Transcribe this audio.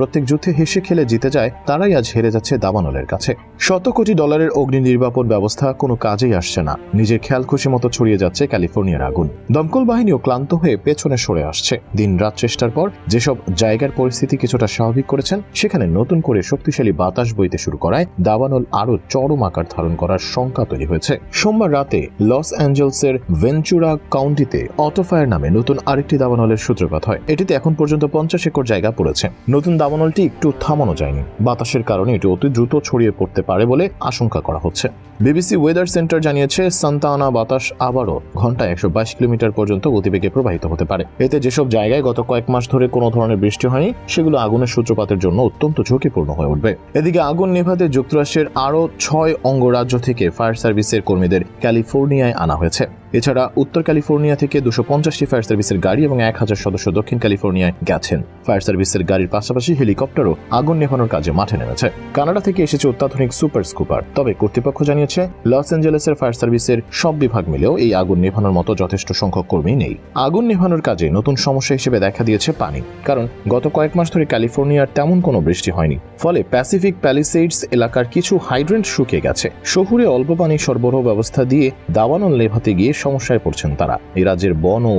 প্রত্যেক যুদ্ধে হেসে খেলে জিতে যায়, তারাই আজ হেরে যাচ্ছে দাবানলের কাছে। শত কোটি ডলারের অগ্নি নির্বাপন ব্যবস্থা কোনো কাজেই আসছে না। নিজের খেয়াল খুশি মতো ছড়িয়ে যাচ্ছে ক্যালিফোর্নিয়ার আগুন। দমকল বাহিনীও ক্লান্ত হয়ে পেছনে সরে আসছে। দিন রাত চেষ্টার পর যেসব জায়গার পরিস্থিতি কিছুটা স্বাভাবিক করেছেন, সেখানে নতুন করে শক্তিশালী বাতাস বইতে শুরু করায় দাবানল আরও চরম আকার ধারণ করার শঙ্কা তৈরি হয়েছে। সোমবার রাতে লস অ্যাঞ্জেলসের ভেঞ্চুরা কাউন্টিতে অটোফায়ার নামে নতুন আরেকটি দাবানলের সূত্রপাত হয়। এটিতে এখন পর্যন্ত পঞ্চাশ একর জায়গা পড়েছে। নতুন দাবানলটি একটু থামানো যায়নি। বাতাসের কারণে এটি অতি দ্রুত ছড়িয়ে পড়তে পারে বলে আশঙ্কা করা হচ্ছে। বিবিসি ওয়েদার সেন্টার জানিয়েছে, সান্তানা বাতাস আবারও ঘন্টায় একশো বাইশ কিলোমিটার পর্যন্ত গতিবেগে প্রবাহিত হতে পারে। এতে যেসব জায়গায় গত কয়েক মাস ধরে কোনো ধরনের বৃষ্টি হয়নি, সেগুলো আগুনের সূত্রপাতের জন্য অত্যন্ত ঝুঁকিপূর্ণ হয়ে উঠবে। এদিকে আগুন নেভাতে যুক্তরাষ্ট্রের আরও ছয় অঙ্গরাজ্য থেকে ফায়ার সার্ভিসের কর্মীদের ক্যালিফোর্নিয়ায় আনা হয়েছে। এছাড়া উত্তর ক্যালিফোর্নিয়া থেকে দুশো পঞ্চাশটি ফায়ার সার্ভিসের গাড়ি এবং এক হাজার সদস্য দক্ষিণ ক্যালিফোর্নিয়ায় গেছেন। ফায়ার সার্ভিসের গাড়ির পাশাপাশি হেলিকপ্টারও আগুন নেভানোর কাজে মাঠে নেমেছে। কানাডা থেকে এসেছে অত্যাধুনিক সুপার স্কুপার। তবে কর্তৃপক্ষ জানিয়েছে, লস অ্যাঞ্জেলেসের ফায়ার সার্ভিসের সব বিভাগ মিলেও এই আগুন নেভানোর মতো যথেষ্ট সংখ্যক কর্মী নেই। আগুন নেভানোর কাজে নতুন সমস্যা হিসেবে দেখা দিয়েছে পানি। কারণ গত কয়েক মাস ধরে ক্যালিফোর্নিয়ার তেমন কোনো বৃষ্টি হয়নি। ফলে প্যাসিফিক প্যালিসেডস এলাকার কিছু হাইড্রেন্ট শুকিয়ে গেছে। শহুরে অল্প পানি সরবরাহ ব্যবস্থা দিয়ে দাবানল নেভাতে গিয়ে সমস্যায় পড়ছেন তারা। এ রাজ্যের বন ও